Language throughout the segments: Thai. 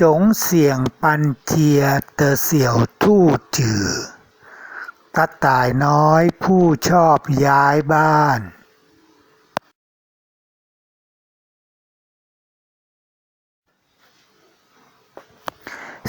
จงเสี่ยงปันเจียเตอเสี่ยวทู่จือ กระต่ายน้อยผู้ชอบย้ายบ้าน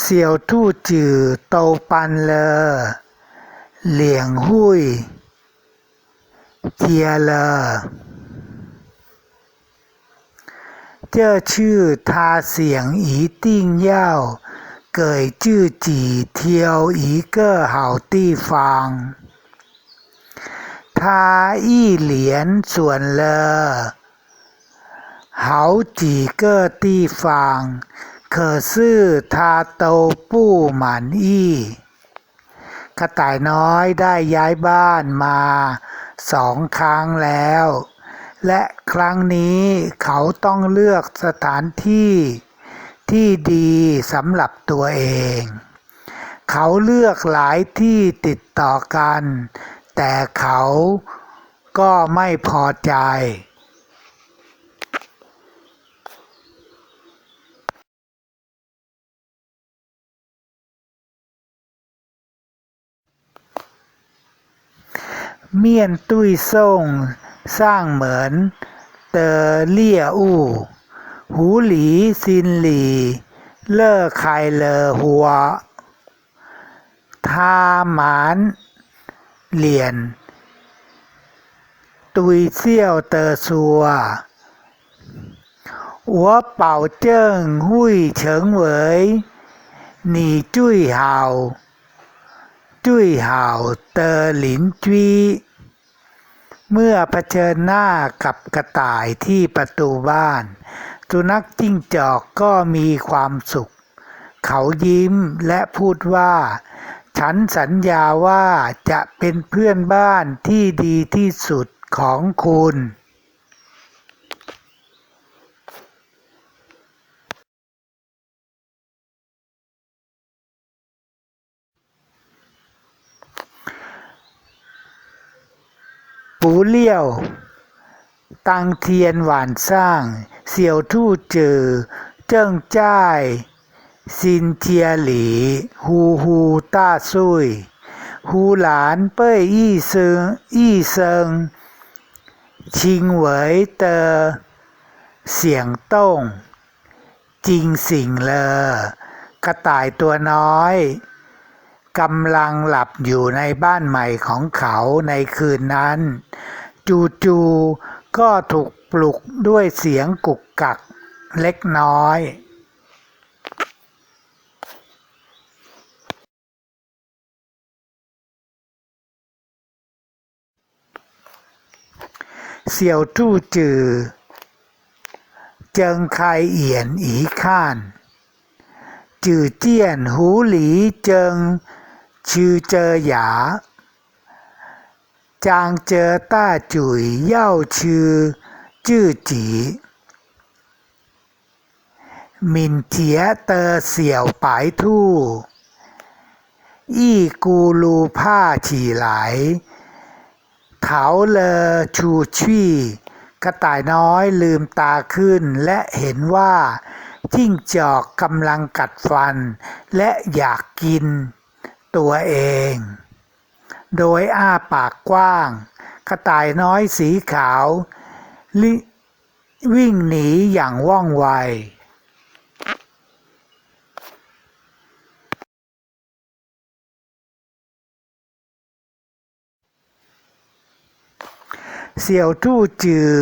เสี่ยวทู่จือโตปันเลอ เหลียงหุ้ยเจียเลอ 这次他想一定要给自己挑一个好地方。他一连转了好几个地方，可是他都不满意กอร์ต่กระต่ายน้อยได้ย้ายบ้านมาสองครั้งแล้ว และครั้งนี้เขาต้องเลือกสถานที่ที่ดีสำหรับตัวเอง เขาเลือกหลายที่ติดต่อกัน แต่เขาก็ไม่พอใจ เมียนตุ้ยส่ง สร้างเหมือน เตอเลี่ยอู้ หูหลีซินหลี เล่อไคเลอหัว ทาหมาน เหรียญตุยเซี่ยวเตอซัวหัวเป่าเจิ้งหุยเฉิงเหวยหนีจุ้ยเห่าจุ้ยเห่าเตอหลินจุ้ เมื่อเผชิญหน้ากับกระต่ายที่ประตูบ้าน สุนัขจิ้งจอกก็มีความสุข เขายิ้มและพูดว่า ฉันสัญญาว่าจะเป็นเพื่อนบ้านที่ดีที่สุดของคุณ ปูเลี่ยวตังเทียนหวานสร้าง เสี่ยวทู่เจอ เจิ้งจ้าย ซินเจียหลี ฮูฮูต้าซุย ฮูหลานเป้ยอี้เซิงอี้เซิง ชิงเหวยเตอ เสียงต้ง จริงสิ่งเลอกระต่ายตัวน้อย กำลังหลับอยู่ในบ้านใหม่ของเขาในคืนนั้น จูๆก็ถูกปลุกด้วยเสียงกุกกักเล็กน้อย เสี่ยวทู่จือ เจิงไคเอียนอีข้าน จือเจี้ยนหูหลีเจิง ชื่อเจอหยา จางเจอต้าจุ๋ยเย่าชื่อจื้อจีหมินเจียเตอเสี่ยวปายทู่ อี้กูลูผ้าฉี่ไหลเถาเลอชูชี่ กระต่ายน้อยลืมตาขึ้นและเห็นว่าจิ้งจอกกำลังกัดฟันและอยากกิน ตัวเอง โดยอ้าปากกว้าง กระต่ายน้อยสีขาว วิ่งหนีอย่างว่องไวเสี่ยวทู่จือ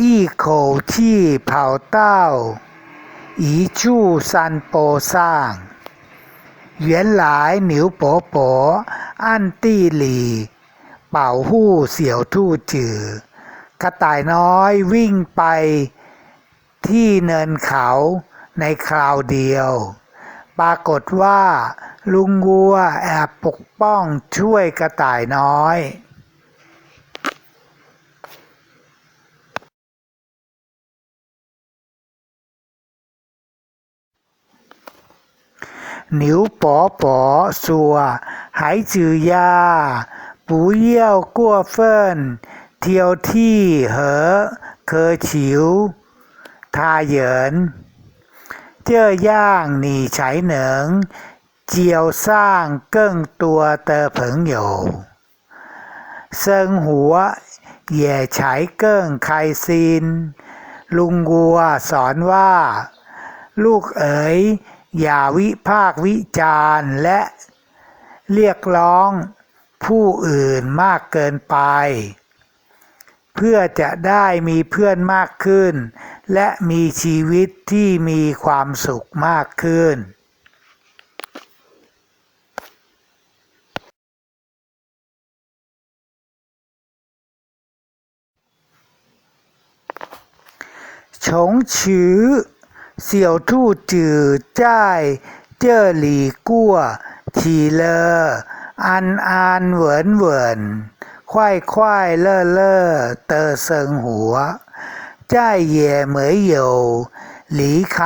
อี้โขที่เผาเต้า อีชู่ซันโปสร้าง 原来牛伯伯อันตี้หลี เป่าหู้เสี่ยวทู่จือกระต่ายน้อยวิ่งไป ที่เนินเขาในคราวเดียว ปรากฏว่า ลุงวัวแอบปกป้องช่วยกระต่ายน้อย หนิวป๋อป๋อสัว หายจื้วอเว่างหนีไฉเหนิง เจียวสร้างเกิ้งตัวเตอเลุงวัวสอนว่า ลูกเอ๋ย อย่าวิพากวิจารณ์และเรียกร้องผู้อื่นมากเกินไป เพื่อจะได้มีเพื่อนมากขึ้น และมีชีวิตที่มีความสุขมากขึ้นชงชื้ เสี่ยวทู่จือจ้ายเจ้อหลีกั้ที่เลออัวจ้ายเย่เหมยโยหลีค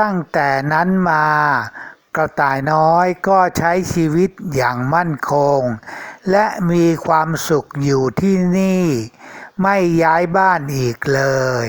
ตั้งแต่นั้นมากระต่ายน้อยก็ใช้ชีวิตอย่างมั่นคง และมีความสุขอยู่ที่นี่ ไม่ย้ายบ้านอีกเลย